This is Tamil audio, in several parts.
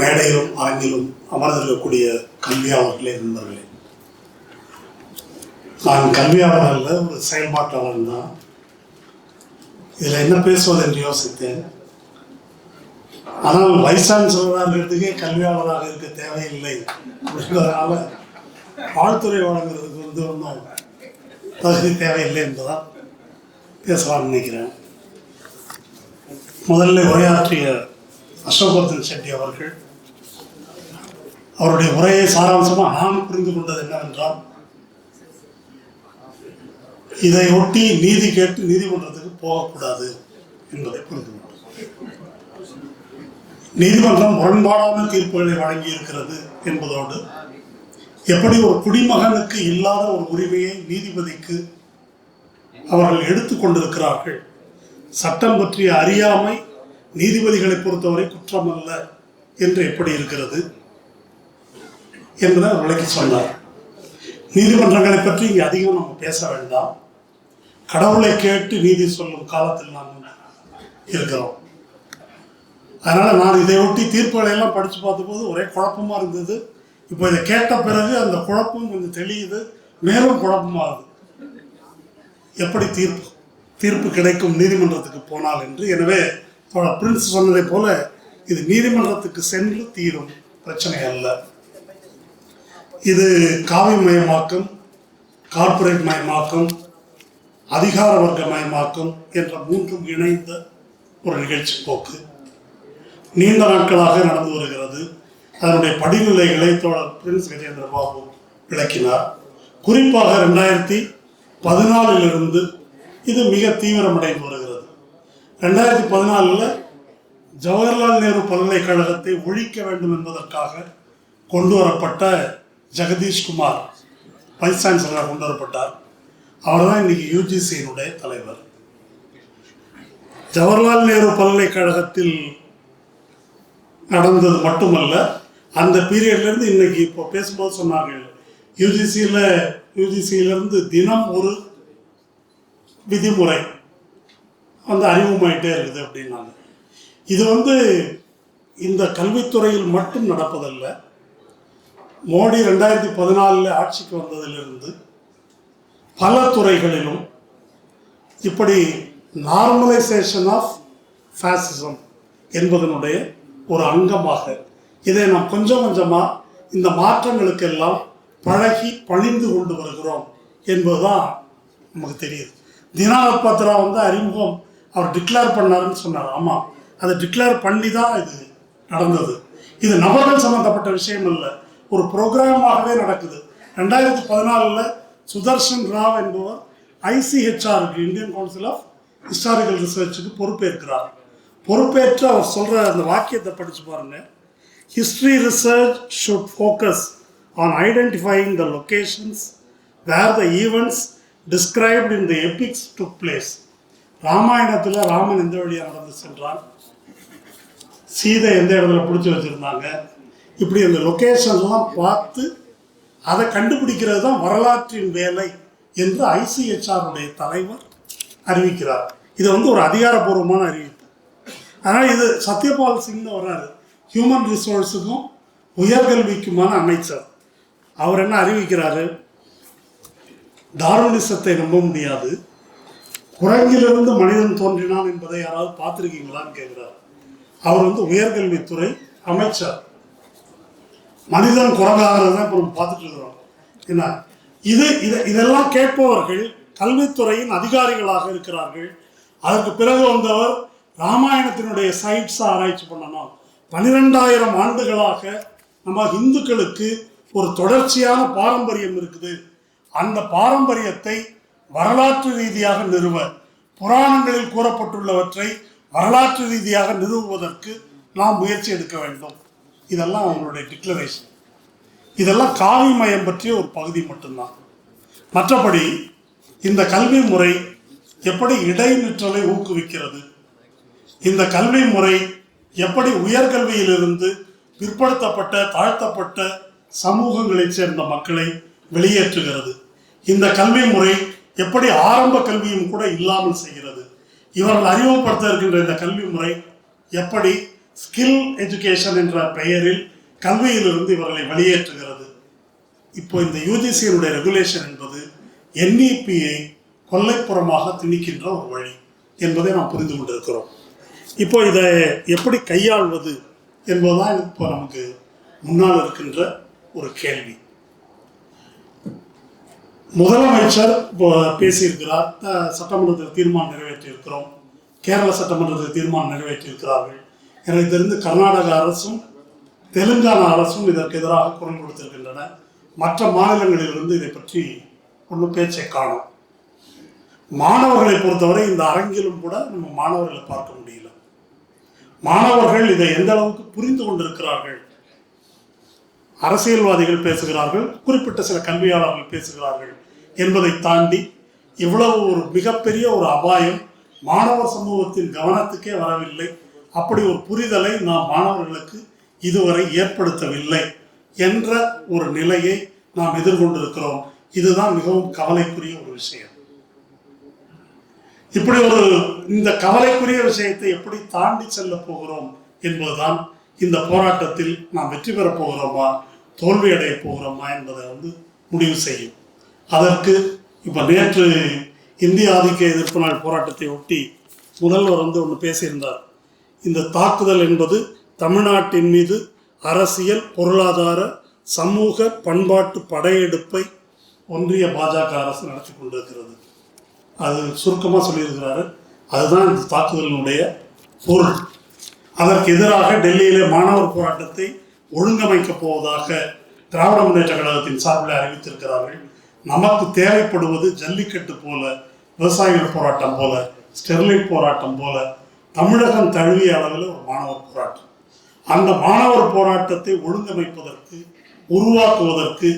மேடையிலும் அரங்கிலும் அமர்ந்திருக்கக்கூடிய கல்வியாளர்களே நண்பர்களே. நான் கல்வியாளர் ஒரு செயல்பாட்டாளர் தான். இதில் என்ன பேசுவது என்று யோசித்தேன். ஆனால் வைஸ் சான்சலராக இருக்கிறதுக்கே கல்வியாளராக இருக்க தேவையில்லை என்பதனால வாழ்த்துறை வழங்குறதுக்கு வந்து ஒன்றும் தகுதி தேவையில்லை என்பதால் பேசலாம்னு நினைக்கிறேன். முதல்ல உரையாற்றிய அசோகவர்தன் செட்டி அவர்கள் அவருடைய உரையை சாராம்சமாக நான் புரிந்து கொண்டது என்னவென்றால் இதை ஒட்டி நீதி கேட்டு நீதிமன்றத்துக்கு போகக்கூடாது என்பதை புரிந்து கொண்டோம் நீதிமன்றம் முரண்பாடான தீர்ப்புகளை வழங்கி இருக்கிறது என்பதோடு எப்படி ஒரு குடிமகனுக்கு இல்லாத ஒரு உரிமையை நீதிபதிக்கு அவர்கள் எடுத்துக்கொண்டிருக்கிறார்கள் சட்டம் பற்றிய அறியாமை நீதிபதிகளை பொறுத்தவரை குற்றம் அல்ல என்று எப்படி இருக்கிறது? என்பதை விளக்கி சொன்னார். நீதிமன்றங்களை பற்றி இங்கே அதிகம் நம்ம பேச வேண்டாம். கடவுளை கேட்டு நீதி சொல்லும் காலத்தில் நாம் இருக்கிறோம். அதனால் நான் இதை ஒட்டி தீர்ப்புகளை எல்லாம் படித்து பார்த்தபோது ஒரே குழப்பமா இருந்தது. இப்போ இதை கேட்ட பிறகு அந்த குழப்பம் கொஞ்சம் தெளியுது. மேலும் குழப்பமாகுது. எப்படி தீர்ப்பு தீர்ப்பு கிடைக்கும் நீதிமன்றத்துக்கு போனால் என்று. எனவே தோழர் பிரின்ஸ் சொன்னதை போல இது நீதிமன்றத்துக்கு சென்று தீரும் பிரச்சனை அல்ல. இது காவி மயமாக்கம் கார்ப்பரேட் மயமாக்கம் அதிகார வர்க்க மயமாக்கம் என்ற மூன்றும் இணைந்த ஒரு நிகழ்ச்சி போக்கு. நீண்ட நாட்களாக நடந்து வருகிறது. அதனுடைய படிநிலைகளை தோழர் பிரின்ஸ் கஜேந்திர பாபு விளக்கினார். குறிப்பாக ரெண்டாயிரத்தி பதினாலிலிருந்து இது மிக தீவிரமடைந்து வருகிறது. ரெண்டாயிரத்தி பதினாலில் ஜவஹர்லால் நேரு பல்கலைக்கழகத்தை ஒழிக்க வேண்டும் என்பதற்காக கொண்டு வரப்பட்ட ஜெகதீஷ் குமார் வைஸ் சான்சலராக கொண்டு வரப்பட்டார். அவர் தான் இன்னைக்கு யூஜிசியினுடைய தலைவர். ஜவஹர்லால் நேரு பல்கலைக்கழகத்தில் நடந்தது மட்டுமல்ல அந்த பீரியட்லேருந்து இன்னைக்கு இப்போ பேசும்போது சொன்னார்கள் யூஜிசியில் யூஜிசியிலேருந்து தினம் ஒரு விதிமுறை வந்து அறிமுகமாயிட்டே இருக்குது அப்படின்னாங்க. இது வந்து இந்த கல்வித்துறையில் மட்டும் நடப்பதல்ல மோடி ரெண்டாயிரத்தி பதினாலில் ஆட்சிக்கு வந்ததிலிருந்து பல துறைகளிலும் இப்படி நார்மலைசேஷன் ஆஃப் ஃபேசிசம் என்பதனுடைய ஒரு அங்கமாக இதை நாம் கொஞ்சம் கொஞ்சமாக இந்த மாற்றங்களுக்கெல்லாம் பழகி பணிந்து கொண்டு வருகிறோம் என்பதுதான் நமக்கு தெரியுது. தினாபத்ரா வந்து அறிமுகம் அவர் டிக்ளேர் பண்ணாருன்னு சொன்னார். ஆமாம் அதை டிக்ளேர் பண்ணி தான் இது நடந்தது. இது நபர்கள் சம்மந்தப்பட்ட விஷயம் இல்லை ஒரு ப்ரோக்ராமாகவே நடக்குது. ரெண்டாயிரத்தி பதினாலில் சுதர்ஷன் ராவ் என்பவர் ஐசிஹெச்ஆருக்கு இந்தியன் கவுன்சில் ஆஃப் ஹிஸ்டாரிக்கல் ரிசர்ச்சுக்கு பொறுப்பேற்கிறார். பொறுப்பேற்று அவர் சொல்கிற அந்த வாக்கியத்தை படித்து பாருங்கள் history research should focus on identifying the locations where the events described in the epics took place ராமாயணத்தில் ராமன் எந்த வழியாக நடந்து சென்றான்? சீதை எந்த இடத்துல பிடிச்சி வச்சுருந்தாங்க? இப்படி அந்த லொக்கேஷன்லாம் பார்த்து அதை கண்டுபிடிக்கிறது தான் வரலாற்றின் வேலை என்று ஐசிஹெச்ஆருடைய தலைவர் அறிவிக்கிறார். இது வந்து ஒரு அதிகாரப்பூர்வமான அறிவிப்பு. அதனால் இது சத்யபால் சிங்னு வர்றாரு. ஹியூமன் ரிசோர்ஸுக்கும் உயர்கல்விக்குமான அமைச்சர். அவர் என்ன அறிவிக்கிறாரு? டார்வினிசத்தை நம்ப முடியாது. குரங்கிலிருந்து மனிதன் தோன்றினான் என்பதை யாராவது பார்த்துருக்கீங்களான்னு கேட்குறாரு. அவர் வந்து உயர்கல்வித்துறை அமைச்சர். மனிதன் குறைவாகிறது தான் இப்போ நம்ம பார்த்துட்டு இருக்கிறோம். என்ன? இது இதை இதெல்லாம் கேட்பவர்கள் கல்வித்துறையின் அதிகாரிகளாக இருக்கிறார்கள். அதற்கு பிறகு வந்தவர் ராமாயணத்தினுடைய சைட்ஸை ஆராய்ச்சி பண்ணணும். பன்னிரெண்டாயிரம் ஆண்டுகளாக நம்ம இந்துக்களுக்கு ஒரு தொடர்ச்சியான பாரம்பரியம் இருக்குது. அந்த பாரம்பரியத்தை வரலாற்று ரீதியாக நிறுவ புராணங்களில் கூறப்பட்டுள்ளவற்றை வரலாற்று ரீதியாக நிறுவுவதற்கு நாம் முயற்சி எடுக்க வேண்டும். இதெல்லாம் அவங்களுடைய டிக்ளரேஷன் இதெல்லாம் காவி மயம் பற்றிய ஒரு பகுதி மட்டும்தான். மற்றபடி இந்த கல்வி முறை எப்படி இடைநிற்றலை ஊக்குவிக்கிறது? இந்த கல்வி முறை எப்படி உயர்கல்வியிலிருந்து பிற்படுத்தப்பட்ட தாழ்த்தப்பட்ட சமூகங்களைச் சேர்ந்த மக்களை வெளியேற்றுகிறது? இந்த கல்வி முறை எப்படி ஆரம்ப கல்வியும் கூட இல்லாமல் செய்கிறது? இவர்கள் அறிமுகப்படுத்த இருக்கின்ற இந்த கல்வி முறை எப்படி ஸ்கில் எஜுகேஷன் என்ற பெயரில் கல்வியிலிருந்து இவர்களை வெளியேற்றுகிறது. இப்போ இந்த யூஜிசியினுடைய ரெகுலேஷன் என்பது என்இபியை கொல்லைப்புறமாக திணிக்கின்ற ஒரு வழி என்பதை நாம் புரிந்து கொண்டிருக்கிறோம். இப்போ இதை எப்படி கையாள்வது என்பதுதான் இப்போ நமக்கு முன்னால் இருக்கின்ற ஒரு கேள்வி. முதலமைச்சர் இப்போ பேசியிருக்கிறார். சட்டமன்றத்தில் தீர்மானம் நிறைவேற்றியிருக்கிறோம். கேரள சட்டமன்றத்தில் தீர்மானம் நிறைவேற்றியிருக்கிறார்கள். எனக்கு தெரிந்து கர்நாடக அரசும் தெலுங்கானா அரசும் இதற்கு எதிராக குரல் கொடுத்திருக்கின்றன. மற்ற மாநிலங்களிலிருந்து இதை பற்றி ஒன்றும் பேச்சை காணும். மாணவர்களை பொறுத்தவரை இந்த அரங்கிலும் கூட நம்ம மாணவர்களை பார்க்க முடியல. மாணவர்கள் இதை எந்த அளவுக்கு புரிந்து கொண்டிருக்கிறார்கள்? அரசியல்வாதிகள் பேசுகிறார்கள் குறிப்பிட்ட சில கல்வியாளர்கள் பேசுகிறார்கள் என்பதை தாண்டி இவ்வளவு ஒரு மிகப்பெரிய ஒரு அபாயம் மாணவர் சமூகத்தின் கவனத்துக்கே வரவில்லை. அப்படி ஒரு புரிதலை நாம் மாணவர்களுக்கு இதுவரை ஏற்படுத்தவில்லை என்ற ஒரு நிலையை நாம் எதிர்கொண்டிருக்கிறோம். இதுதான் மிகவும் கவலைக்குரிய ஒரு விஷயம். இப்படி ஒரு இந்த கவலைக்குரிய விஷயத்தை எப்படி தாண்டி செல்ல போகிறோம் என்பதுதான் இந்த போராட்டத்தில் நாம் வெற்றி பெறப் போகிறோமா தோல்வி அடைய போகிறோமா என்பதை வந்து முடிவு செய்யும். அதற்கு இப்போ நேற்று இந்திய ஆதிக்க எதிர்ப்பு நாள் போராட்டத்தை ஒட்டி முதல்வர் வந்து ஒன்று பேசியிருந்தார். இந்த தாக்குதல் என்பது தமிழ்நாட்டின் மீது அரசியல் பொருளாதார சமூக பண்பாட்டு படையெடுப்பை ஒன்றிய பாஜக அரசு நடத்தி கொண்டிருக்கிறது. அது சுருக்கமாக சொல்லியிருக்கிறாரு. அதுதான் இந்த தாக்குதலினுடைய பொருள். அதற்கு எதிராக டெல்லியிலே மாணவர் போராட்டத்தை ஒழுங்கமைக்கப் போவதாக திராவிட முன்னேற்ற கழகத்தின் சார்பில் அறிவித்திருக்கிறார்கள். நமக்கு தேவைப்படுவது ஜல்லிக்கட்டு போல விவசாயிகள் போராட்டம் போல ஸ்டெர்லைட் போராட்டம் போல தமிழகம் தழுவிய அளவில் ஒரு மாணவர் போராட்டம். அந்த மாணவர் போராட்டத்தை ஒழுங்கமைப்பதற்கு உருவாக்குவதற்கு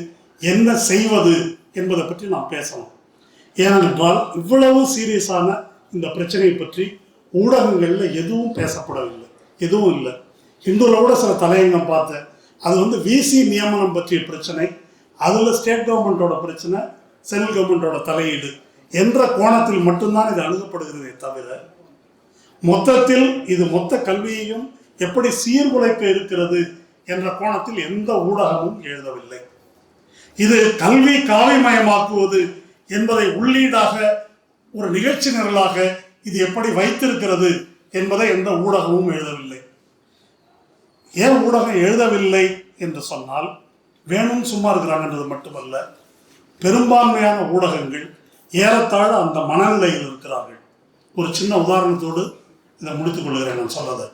என்ன செய்வது என்பதை பற்றி நாம் பேசணும். ஏனென்றால் இவ்வளவு சீரியஸான இந்த பிரச்சனையை பற்றி ஊடகங்களில் எதுவும் பேசப்படவில்லை. எதுவும் இல்லை. இந்துலோட கூட சில தலையங்கம் பார்த்தேன். அது வந்து விசி நியமனம் பற்றிய பிரச்சனை அதில் ஸ்டேட் கவர்மெண்ட்டோட பிரச்சனை சென்ட்ரல் கவர்மெண்ட்டோட தலையீடு என்ற கோணத்தில் மட்டும்தான் இது அணுகப்படுகிறதே தவிர மொத்தத்தில் இது மொத்த கல்வியையும் எப்படி சீர்குலைக்க இருக்கிறது என்ற கோணத்தில் எந்த ஊடகமும் எழுதவில்லை. இது கல்வி காவிமயமாக்குவது என்பதை உள்ளீடாக ஒரு நிகழ்ச்சி நிரலாக இது எப்படி வைத்திருக்கிறது என்பதை எந்த ஊடகமும் எழுதவில்லை. ஏன் ஊடகம் எழுதவில்லை என்று சொன்னால் வேணும் சும்மா இருக்கிறாங்கன்றது மட்டுமல்ல பெரும்பான்மையான ஊடகங்கள் ஏறத்தாழ அந்த மனநிலையில் இருக்கிறார்கள். ஒரு சின்ன உதாரணத்தோடு இதை முடித்துக் கொள்கிறேன் நான் சொன்னதை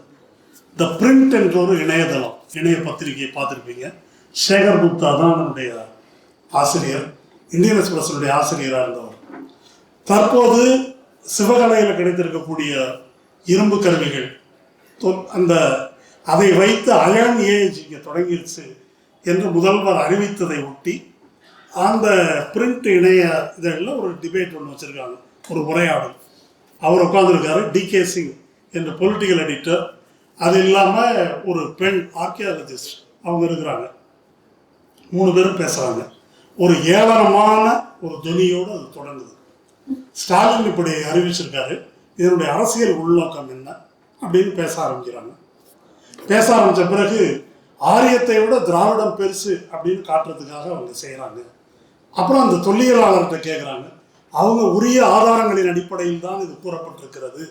த பிரிண்ட் என்ற ஒரு இணையதளம் இணைய பத்திரிகையை பார்த்துருப்பீங்க. சேகர் குப்தா தான் நம்முடைய ஆசிரியர் இந்தியன் எக்ஸ்பிரஸனுடைய ஆசிரியராக இருந்தவர். தற்போது சிவகலையில் கிடைத்திருக்கக்கூடிய இரும்பு கருவிகள் அந்த அதை வைத்து அயன் ஏஜ் இங்கே தொடங்கிடுச்சு என்று முதல்வர் அறிவித்ததை ஒட்டி அந்த பிரிண்ட் இணைய இதெல்லாம் ஒரு டிபேட் ஒன்று வச்சுருக்காங்க ஒரு உரையாடல். அவர் உட்காந்துருக்காரு டிகே சிங் என்ற பொலிட்டிக்கல் எடிட்டர் அது இல்லாமல் ஒரு பெண் ஆர்கியாலஜிஸ்ட் அவங்க இருக்கிறாங்க. மூணு பேரும் பேசுகிறாங்க ஒரு ஏளனமான ஒரு துணியோடு அது தொடங்குது. ஸ்டாலின் இப்படி அறிவிச்சிருக்காரு இதனுடைய அரசியல் உள்நோக்கம் என்ன அப்படின்னு பேச ஆரம்பிக்கிறாங்க. பேச ஆரம்பித்த பிறகு ஆரியத்தை விட திராவிடம் பெருசு அப்படின்னு காட்டுறதுக்காக அவங்க செய்கிறாங்க அப்புறம் அந்த தொல்லியலாளர்கிட்ட கேட்குறாங்க அவங்க உரிய ஆதாரங்களின் அடிப்படையில் தான் இது கூறப்பட்டிருக்கிறது.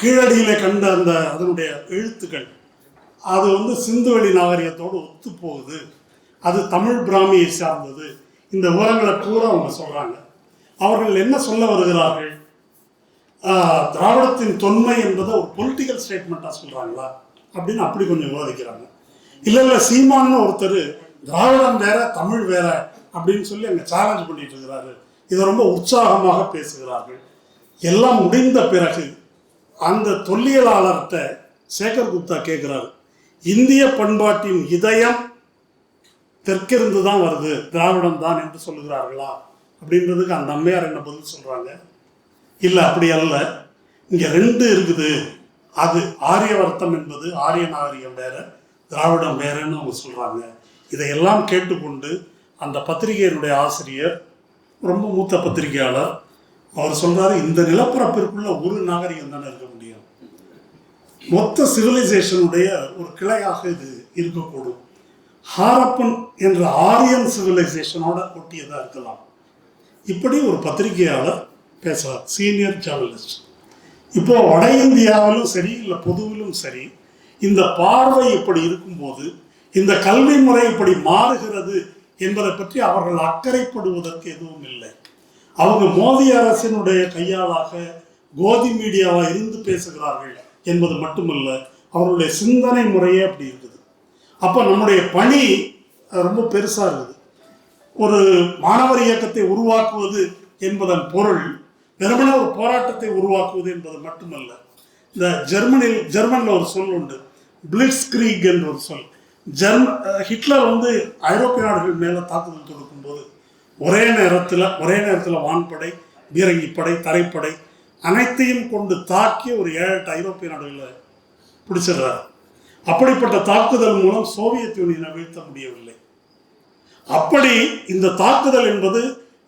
கீழடியில கண்ட அந்த அதனுடைய எழுத்துக்கள் அது வந்து சிந்துவெளி நாகரிகத்தோடு ஒத்து போகுது அது தமிழ் பிராமியை சார்ந்தது. இந்த விவரங்களை பூரா அவங்க சொல்கிறாங்க அவர்கள் என்ன சொல்ல வருகிறார்கள்? திராவிடத்தின் தொன்மை என்பதை ஒரு பொலிட்டிக்கல் ஸ்டேட்மெண்ட்டாக சொல்கிறாங்களா அப்படின்னு அப்படி கொஞ்சம் விவாதிக்கிறாங்க. இல்லை இல்லை சீமான்னு ஒருத்தர் திராவிடம் வேற தமிழ் வேற அப்படின்னு சொல்லி அங்கே சேலஞ்ச் பண்ணிட்டு இருக்கிறாரு. இதை ரொம்ப உற்சாகமாக பேசுகிறார்கள். எல்லாம் முடிந்த பிறகு அந்த தொல்லியலாளர்கிட்ட சேகர் குப்தா கேட்குறாரு இந்திய பண்பாட்டின் இதயம் தெற்கிருந்து தான் வருது திராவிடம் தான் என்று சொல்லுகிறார்களா? அப்படின்றதுக்கு அந்த அம்மையார் என்ன பதில் சொல்கிறாங்க இல்லை அப்படி அல்ல. இங்கே ரெண்டு இருக்குது. அது ஆரியவர்த்தம் என்பது ஆரிய நாகரிகம் வேற திராவிடம் வேறன்னு அவங்க சொல்கிறாங்க இதையெல்லாம் கேட்டுக்கொண்டு அந்த பத்திரிகையினுடைய ஆசிரியர் ரொம்ப மூத்த பத்திரிகையாளர் அவர் சொல்கிறார் இந்த நிலப்பரப்பிற்குள்ள ஒரு நாகரிகம் தானே இருக்கு. மொத்த சிவிலைசேஷனுடைய ஒரு கிளையாக இது இருக்கக்கூடும். ஹாரப்பன் என்ற ஆரியன் சிவிலைசேஷனோட ஒட்டியதாக இருக்கலாம். இப்படி ஒரு பத்திரிகையாளர் பேசுகிறார் சீனியர் ஜேர்னலிஸ்ட் இப்போ வட இந்தியாவிலும் சரி இல்லை பொதுவிலும் சரி இந்த பார்வை இப்படி இருக்கும்போது இந்த கல்வி முறை இப்படி மாறுகிறது என்பதை பற்றி அவர்கள் அக்கறைப்படுவதற்கு எதுவும் இல்லை. அவங்க மோதி அரசினுடைய கையாளாக கோதி மீடியாவாக இருந்து பேசுகிறார்கள். என்பது மட்டுமல்ல அவர்களுடைய சிந்தனை முறையே அப்படி இருக்குது. அப்போ நம்முடைய பணி ரொம்ப பெருசாக இருக்குது. ஒரு மாணவர் இயக்கத்தை உருவாக்குவது என்பதன் பொருள் வெறுமனே ஒரு போராட்டத்தை உருவாக்குவது என்பது மட்டுமல்ல. இந்த ஜெர்மனில் ஜெர்மனில் ஒரு சொல் உண்டு பிளிட்ஸ் கிரீக் என்ற ஒரு சொல். ஜெர்ம ஹிட்லர் வந்து ஐரோப்பிய நாடுகள் மேலே தாக்குதல் தொடுக்கும்போது ஒரே நேரத்தில் ஒரே நேரத்தில் வான்படை பீரங்கிப்படை தரைப்படை அனைத்தையும் கொண்டு தாக்கிய ஒரு ஏழு எட்டு ஐரோப்பிய நாடுகளை பிடிச்சிடுறார். அப்படிப்பட்ட தாக்குதல் மூலம் சோவியத் யூனியனை வீழ்த்த முடியவில்லை. அப்படி இந்த தாக்குதல் என்பது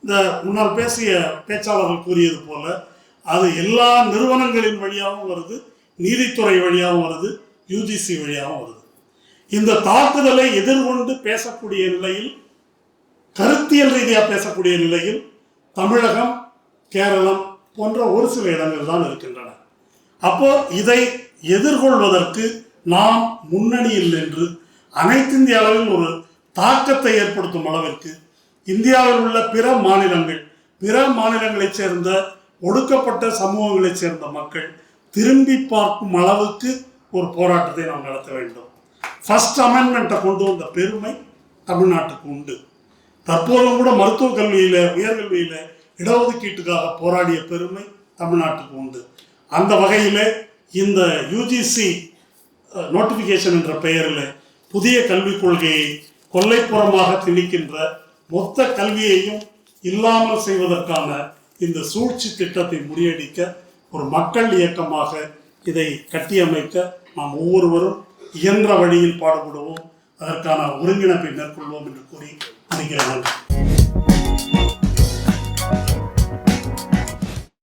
இந்த முன்னால் பேசிய பேச்சாளர்கள் கூறியது போல அது எல்லா நிறுவனங்களின் வழியாகவும் வருது நீதித்துறை வழியாகவும் வருது யூஜிசி வழியாகவும் வருது. இந்த தாக்குதலை எதிர்கொண்டு பேசக்கூடிய நிலையில் கருத்தியல் ரீதியாக பேசக்கூடிய நிலையில் தமிழகம் கேரளம் போன்ற ஒரு சில இடங்கள் தான் இருக்கின்றன. அப்போ இதை எதிர்கொள்வதற்கு நாம் முன்னணியில் நின்று அனைத்திந்திய அளவில் ஒரு தாக்கத்தை ஏற்படுத்தும் அளவிற்கு இந்தியாவில் உள்ள பிற மாநிலங்கள் பிற மாநிலங்களைச் சேர்ந்த ஒடுக்கப்பட்ட சமூகங்களைச் சேர்ந்த மக்கள் திரும்பி பார்க்கும் அளவுக்கு ஒரு போராட்டத்தை நாம் நடத்த வேண்டும். ஃபர்ஸ்ட் அமெண்ட்மெண்ட்டை கொண்டு வந்த பெருமை தமிழ்நாட்டுக்கு உண்டு. தற்போதும் கூட மருத்துவக் கல்வியில் உயர்கல்வியில் இடஒதுக்கீட்டுக்காக போராடிய பெருமை தமிழ்நாட்டுக்கு உண்டு. அந்த வகையில் இந்த யூஜிசி நோட்டிஃபிகேஷன் என்ற பெயரில் புதிய கல்விக் கொள்கையை கொல்லைப்புறமாக திணிக்கின்ற மொத்த கல்வியையும் இல்லாமல் செய்வதற்கான இந்த சூழ்ச்சி திட்டத்தை முறியடிக்க ஒரு மக்கள் இயக்கமாக இதை கட்டியமைக்க நாம் ஒவ்வொருவரும் இயன்ற வழியில் பாடுபடுவோம். அதற்கான ஒருங்கிணைப்பை மேற்கொள்வோம் என்று கூறி முடிக்கிறேன்.